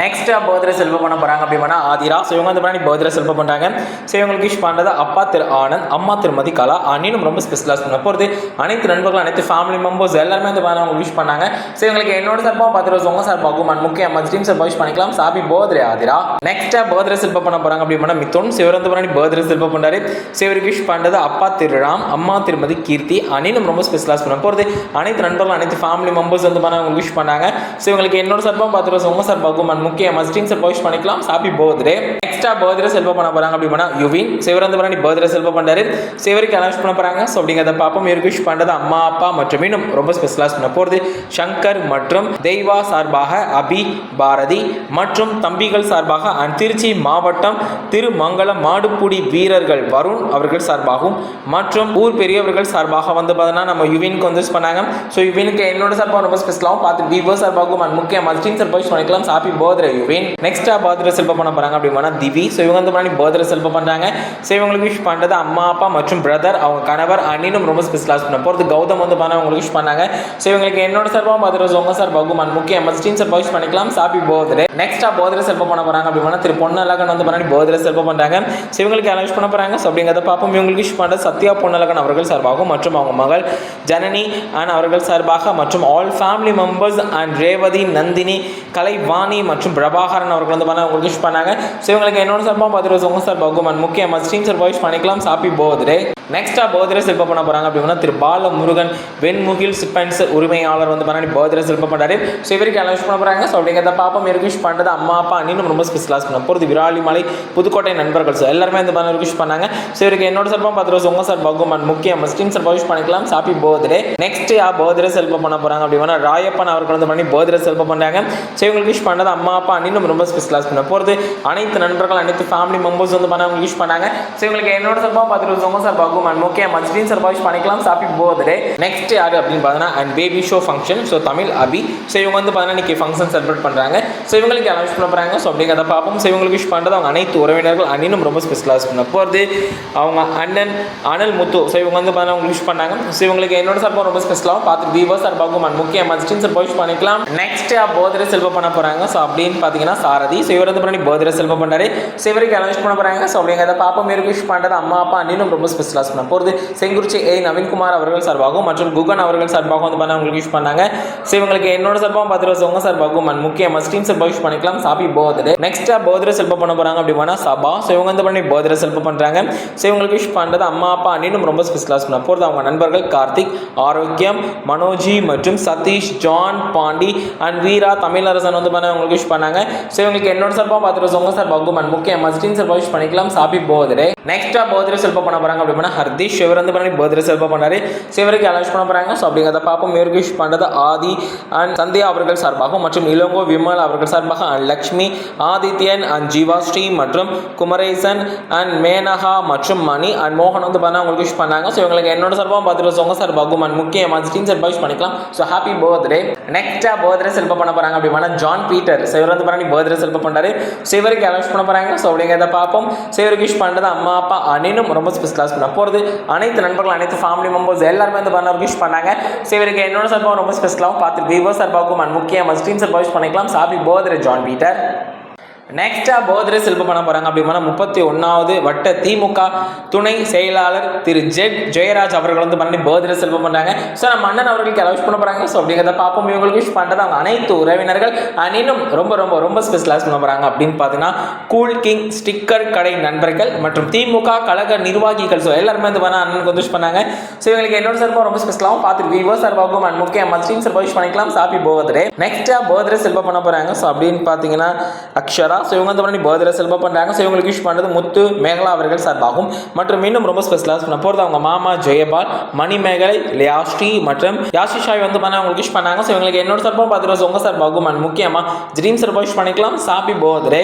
Next birthday செல்வ பண்ண போறாங்க அப்படின்னா ஆதிரா. ஸோ இவங்க வந்து பண்ணி பர்த்டே செல்வ பண்றாங்க. ஸோ இவங்களுக்கு விஷ் பண்றது அப்பா திரு ஆனந்த் அம்மா திருமதி கலா. அண்ணினும் ரொம்ப ஸ்பெஷலாக பண்ண போகிறது அனைத்து நண்பர்கள் அனைத்து ஃபேமிலி மெம்பர்ஸ் எல்லாருமே வந்து பண்ண அவங்க விஷ் பண்ணாங்க. ஸோ இவங்களுக்கு என்னோட சார்பாக பத்து ரோஸ் உங்க சார் பகுமான் முக்கிய அம்மா டீம் சார் விஷ் பண்ணிக்கலாம். சாபி பர்த்டே ஆதிரா. நெக்ஸ்ட் பர்த்டே செல்வ பண்ண போறாங்க அப்படின்னா மிதுன். சிவர் வந்து பண்ணி பர்த்டே செல்வ பண்ணாரு ஸோ இவருக்கு விஷ் பண்றது அப்பா திருராம் அம்மா திருமதி கீர்த்தி. அண்ணினும் ரொம்ப ஸ்பெஷலாக பண்ண போகிறது அனைத்து நண்பர்கள் அனைத்து ஃபேமிலி மெம்பர்ஸ் வந்து பண்ண அவங்க விஷ் பண்ணாங்க. ஸோ இவங்களுக்கு என்னோட சார்பாக பத்து ரோஸ் உங்க சார் பகுமான் முக்கிய மஸ்டின் சார் பண்ணிக்கலாம். Happy birthday. எக்ஸ்ட்ரா பர்த்டே செல்வ பண்ண போகிறாங்க அப்படின்னா யுவின் சிவரந்து பண்ணி பர்த்டே செல்வ பண்றாரு. சிவருக்கு அனௌன்ஸ் பண்ண போகிறாங்க ஸோ அப்படிங்கிறத பார்ப்போம் இவருக்கு விஷ் பண்ணுறது அம்மா அப்பா மற்றும் இன்னும் ரொம்ப ஸ்பெஷலாக பண்ண போகிறது சங்கர் மற்றும் தெய்வா சார்பாக அபி பாரதி மற்றும் தம்பிகள் சார்பாக திருச்சி மாவட்டம் திருமங்கலம் மாடுபுடி வீரர்கள் வருண் அவர்கள் சார்பாகவும் மற்றும் ஊர் பெரியவர்கள் சார்பாக வந்து பார்த்தோன்னா நம்ம யுவினுக்கு வந்து பண்ணாங்க. ஸோ யுவினுக்கு என்னோட சார்பாக ரொம்ப ஸ்பெஷலாகவும் பார்த்து விவோ சார்பாகவும் முக்கிய மஸ்டின் சார்பாக wish பண்ணிக்கலாம். ஹாப்பி பர்த்டே யுவின் நெக்ஸ்டா பர்த்டே செல்பம் பண்ண போறாங்க அப்படின்னா திவி. ஸோ இவங்க வந்து முன்னாடி பர்த்டே செல்பம் பண்றாங்க. ஸோ இவங்களுக்கு விஷ் பண்றது அம்மா அப்பா மற்றும் பிரதர் அவங்க கணவர் அண்ணினும் ரொம்ப ஸ்பெஷலாக பண்ண போகிறது கௌதம் வந்து பண்ண அவங்களுக்கு விஷ் பண்ணாங்க. ஸோ இவங்களுக்கு என்னோட சார்பாக பர்த்டே உங்க சார் பகுமான் முக்கிய மஸ்டின் சார் விஷ் பண்ணிக்கலாம். சாப்பி பர்த்டே நெக்ஸ்டா பர்த்டே செல்பம் பண்ண போறாங்க அப்படின்னா திரு பொன்னழகன் வந்து முன்னாடி பர்த்டே செல்பம் பண்றாங்க. ஸோ இவங்களுக்கு யாரும் விஷ் பண்ண போறாங்க? ஸோ அப்படிங்கிறத பார்ப்போம். இவங்களுக்கு விஷ் பண்றது சத்யா பொன்னழகன் அவர்கள் சார்பாகவும் மற்றும் அவங்க மகள் ஜனனி அண்ட் அவர்கள் சார்பாக மற்றும் all family members and Revathi Nandini Kalaivani மற்றும் பிரபாகரன் அவர்கள் வந்து பண்ண உங்களுக்கு விஷ் பண்ணாங்க. ஸோ இவங்களுக்கு என்னோட சார்பாக பத்து ரோஸ் உங்க சார் பகுமான் முக்கிய மஸ்டீம் சார் விஷ் பண்ணிக்கலாம். சாப்பி பர்த்டே நெக்ஸ்ட்டாக பௌத்திர சிற்பம் பண்ண போகிறாங்க அப்படின்னா திரு பால முருகன் வெண்முகில் சிப்பன்ஸ் உரிமையாளர் வந்து பண்ணி பௌத்திர சிற்பம் பண்ணாரு ஸோ இவருக்கு எல்லாம் பண்ண போகிறாங்க ஸோ அப்படிங்கிறத பாப்பா இருக்கு விஷ் பண்ணுறது அம்மா அப்பா அண்ணினும் ரொம்ப ஸ்பெஷலாக பண்ண போகிறது விராலிமலை புதுக்கோட்டை நண்பர்கள். ஸோ எல்லாருமே இந்த மாதிரி விஷ் பண்ணாங்க. ஸோ இவருக்கு என்னோட சிற்பம் பத்து ரோஸ் உங்க சார் பகுமான் முக்கிய முஸ்லீம் சார் பவிஷ் பண்ணிக்கலாம். சாப்பி பர்த்டே நெக்ஸ்ட் யா பர்த்டே செல்பம் பண்ண போகிறாங்க அப்படின்னா ராயப்பன் அவர்கள் வந்து பண்ணி பர்த்டே செல்ப பண்ணுறாங்க ஸோ இவங்களுக்கு விஷ் பண்ணது அம்மா அப்பா அண்ணினும் ரொம்ப ஸ்பெஷலாக பண்ண போகிறது அனைத்து நண்பர்கள் அனைத்து ஃபேமிலி மெம்பர்ஸ் வந்து பண்ண அவங்க யூஸ் பண்ணாங்க. ஸோ இவங்களுக்கு என்னோட சிற்பம் பத்து ரோஸ் உங்க சார் பகு பகுமன் முக்கிய மஸ்டீம் சார் விஷ் பண்ணிக்கலாம் ஹாப்பி பர்த்டே நெக்ஸ்ட் யார் அப்படின்னு பார்த்தீங்கன்னா and baby show function so Tamil Abi. So இவங்க வந்து பார்த்தீங்கன்னா இன்னைக்கு ஃபங்க்ஷன் செலிப்ரேட் பண்ணுறாங்க ஸோ இவங்களுக்கு யாரும் விஷ் பண்ண போகிறாங்க ஸோ அப்படிங்கிறத பார்ப்போம். ஸோ இவங்களுக்கு விஷ் பண்ணுறது அவங்க அனைத்து உறவினர்கள். அண்ணனும் ரொம்ப ஸ்பெஷலாக பண்ண போகிறது அவங்க அண்ணன் அனல் முத்து. ஸோ இவங்க வந்து பார்த்தீங்கன்னா அவங்க விஷ் பண்ணாங்க. ஸோ இவங்களுக்கு என்னோட சார்பாக ரொம்ப ஸ்பெஷலாகவும் பார்த்து வீவர்ஸ் சார்பாகவும் அண்ட் முக்கிய மஸ்டின் சார் விஷ் பண்ணிக்கலாம். நெக்ஸ்ட் பர்த்டே செல்வ பண்ண போகிறாங்க ஸோ அப்படின்னு பார்த்தீங்கன்னா சாரதி. ஸோ இவர் வந்து பண்ணி பர்த்டே செல்வம் பண்ணுறாரு ஸோ இவருக்கு யாரும் விஷ் பண்ண போகிறாங்க ஸோ அப்படிங்கிறத பார்ப்போம். இவருக்கு விஷ் பண்ணுறது அம்மா அப்பா அண்ணனும் ரொம்ப ஸ்பெஷலாக பண்ண போகிறது செங்குறிச்சி ஏ நவீன்குமார் அவர்கள் சார்பாகவும் மற்றும் குகன் அவர்கள் சார்பாகவும் வந்து பண்ண அவங்களுக்கு விஷ் பண்ணாங்க. ஸோ இவங்களுக்கு என்னோட சார்பாகவும் பத்து ரோஸ் உங்க சார்பாகவும் அண்ட் முக்கிய மஸ்டீம் சார்பாக விஷ் பண்ணிக்கலாம். Happy birthday. நெக்ஸ்ட் போதிர செல்ப பண்ண போறாங்க அப்படின்னா சபா. ஸோ இவங்க வந்து பண்ணி போதிர செல்ப பண்ணுறாங்க ஸோ இவங்களுக்கு விஷ் பண்ணுறது அம்மா அப்பா அண்ணினும் ரொம்ப ஸ்பெஷலாக பண்ண போகிறது அவங்க நண்பர்கள் கார்த்திக் ஆரோக்கியம் மனோஜி மற்றும் சதீஷ் ஜான் பாண்டி அண்ட் வீரா தமிழரசன் வந்து பண்ண அவங்களுக்கு விஷ் பண்ணாங்க. ஸோ இவங்களுக்கு என்னோட சார்பாக பத்து ரோஸ் உங்க சார்பாகவும் அண்ட் முக்கிய மஸ்டீம் சார்பாக விஷ் பண்ணிக்கலாம். Happy birthday. நெக்ஸ்ட் போதிர செல்ப பண்ண போறாங்க அப்படின்னா ஹர்தீஷ் இவர் வந்து பண்ணி பர்த்டே செலிப்ரேட் பண்ணாரு. ஸோ இவருக்கு அலௌன்ஸ் பண்ண போறாங்க. ஸோ அப்படிங்கிறத பார்ப்போம். இவருக்கு விஷ் பண்ணுறது ஆதி அண்ட் சந்தியா அவர்கள் சார்பாகவும் மற்றும் இளங்கோ விமல் அவர்கள் சார்பாக அண்ட் லக்ஷ்மி ஆதித்யன் அண்ட் ஜீவாஸ்ரீ மற்றும் குமரேசன் அண்ட் மேனகா மற்றும் மணி அண்ட் மோகன் வந்து பார்த்தா அவங்களுக்கு விஷ் பண்ணாங்க. ஸோ இவங்களுக்கு என்னோட சார்பாக பார்த்துட்டு உங்கள் சார்பாகவும் அண்ட் முக்கியமாக மஸ்டின் சார்பாக விஷ் பண்ணிக்கலாம். ஸோ ஹாப்பி பர்த்டே நெக்ஸ்ட்டாக பர்த்டே செல்ப பண்ண போகிறாங்க அப்படின்னா ஜான் பீட்டர் ஸோ இவர் வந்து பண்ணி பர்த்டே செல்ப பண்ணுறாரு ஸோ இவருக்கு அலௌன்ஸ் பண்ண போகிறாங்க ஸோ அப்படிங்கிறத பார்ப்போம். ஸோ இவருக்கு விஷ் பண்ணுறது அம்மா அப்பா அண்ணனும் ரொம்ப ஸ்பெஷலாக பண்ண போகிறது அனைத்து நண்பர்கள் அனைத்து ஃபேமிலி மெம்பர்ஸ் எல்லாருமே வந்து பண்ண விஷ் பண்ணாங்க. ஸோ இவருக்கு என்னோட சார்பாக ரொம்ப ஸ்பெஷலாகவும் பார்த்து விவோ சார்பாகவும் அண்ட் முக்கிய மஸ்டீன் சார்பாக விஷ் பண்ணிக்கலாம். ஹாப்பி பர்த்டே ஜான் பீட்டர் நெக்ஸ்டா பர்த்டே செல்வம் பண்ண போறாங்க. அப்படின்னா முப்பத்தி ஒன்னாவது வட்ட திமுக துணை செயலாளர் திரு ஜெட் ஜெயராஜ் அவர்கள் வந்து பண்ணி பர்த்டே செல்ப பண்றாங்க. ஸோ நம்ம அண்ணன் அவர்களுக்கு அலவுஸ் பண்ண போறாங்க. ஸோ அப்படிங்கிறத பார்ப்போம். இவங்களுக்கு விஷ் பண்றது அவங்க அனைத்து உறவினர்கள். And இன்னும் ரொம்ப ரொம்ப ரொம்ப ஸ்பெஷலாக பண்ண போறாங்க. அப்படின்னு பார்த்தீங்கன்னா கூல் கிங் ஸ்டிக்கர் கடை நண்பர்கள் மற்றும் திமுக கழக நிர்வாகிகள். ஸோ எல்லாருமே வந்து பண்ண அண்ணனுக்கு வந்து விஷ் பண்ணாங்க. ஸோ இவங்களுக்கு என்னோட சார்பாக ரொம்ப ஸ்பெஷலாகவும் பார்த்து விவோ சார்பாகவும் அண்ட் முக்கிய மஸ்டீம் சார்பாக விஷ் பண்ணிக்கலாம். சாப்பி பர்த்டே நெக்ஸ்டா பர்த்டே செல்வம் பண்ண போறாங்க. ஸோ அப்படின்னு பார்த்தீங்கன்னா அக்ஷரா ஸோ இவங்க வந்து பர்த்டே செல்ப பண்ணுறாங்க ஸோ இவங்களுக்கு விஷ் பண்ணுறது முத்து மேகலா அவர்கள் சார்பாகும். மற்றும் இன்னும் ரொம்ப ஸ்பெஷலாக பண்ண போகிறது அவங்க மாமா ஜெயபால் மணிமேகலை லியாஸ்ரீ மற்றும் யாஷிஷாய் வந்து பண்ண அவங்களுக்கு விஷ் பண்ணாங்க. ஸோ இவங்களுக்கு என்னோட சார்பாக பார்த்துட்டு ரோஸ் உங்கள் சார்பாகும் அண்ட் முக்கியமாக ட்ரீம் சார்பாக விஷ் பண்ணிக்கலாம். Happy birthday